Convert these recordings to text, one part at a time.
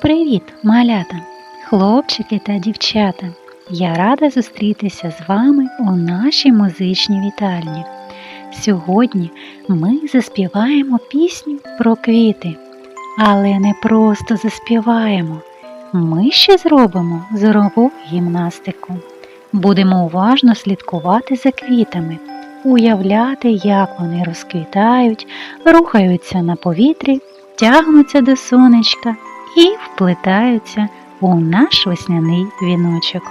Привіт, малята, хлопчики та дівчата. Я рада зустрітися з вами у нашій музичній вітальні. Сьогодні ми заспіваємо пісню про квіти, але не просто заспіваємо. Ми ще зробимо зорову гімнастику. Будемо уважно слідкувати за квітами, уявляти, як вони розквітають, рухаються на повітрі, тягнуться до сонечка і вплетаються у наш весняний віночок.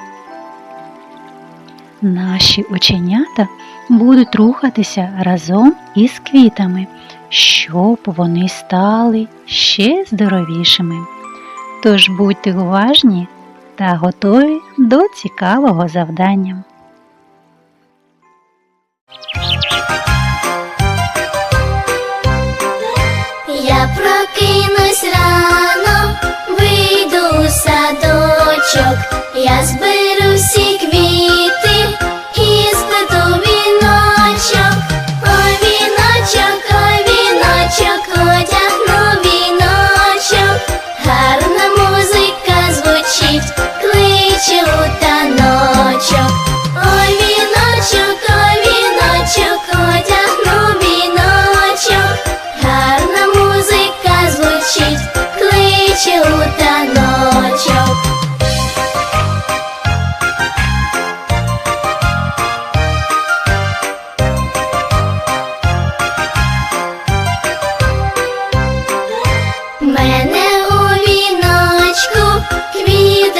Наші оченята будуть рухатися разом із квітами, щоб вони стали ще здоровішими. Тож будьте уважні та готові до цікавого завдання. Я прокинусь рано,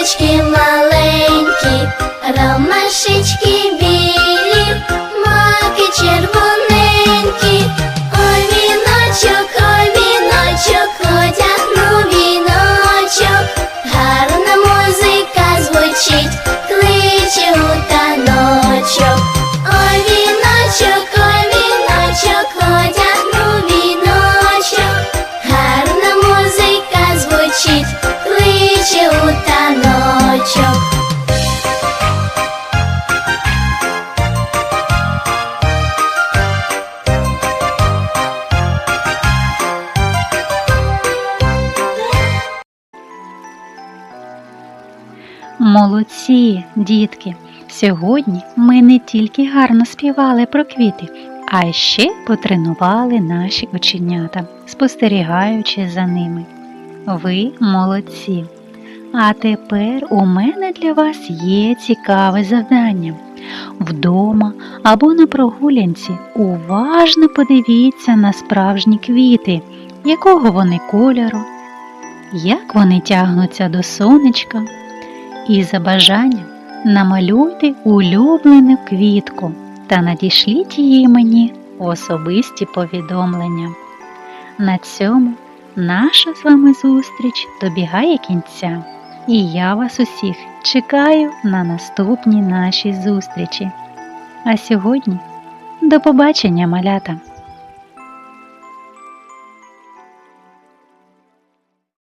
квіточки маленькі, ромашечки білі, маки червоненькі. Ой, віночок, ой, віночок, одягну віночок. Гарна музика звучить, кличе у таночок. Ой, віночок, ой, віночок, одягну віночок. Гарна музика звучить, кличе Молодці, дітки! Сьогодні ми не тільки гарно співали про квіти, а ще потренували наші оченята, спостерігаючи за ними. Ви молодці! А тепер у мене для вас є цікаве завдання. Вдома або на прогулянці уважно подивіться на справжні квіти, якого вони кольору, як вони тягнуться до сонечка, і за бажанням намалюйте улюблену квітку та надішліть її мені в особисті повідомлення. На цьому наша з вами зустріч добігає кінця, і я вас усіх чекаю на наступній нашій зустрічі. А сьогодні до побачення, малята!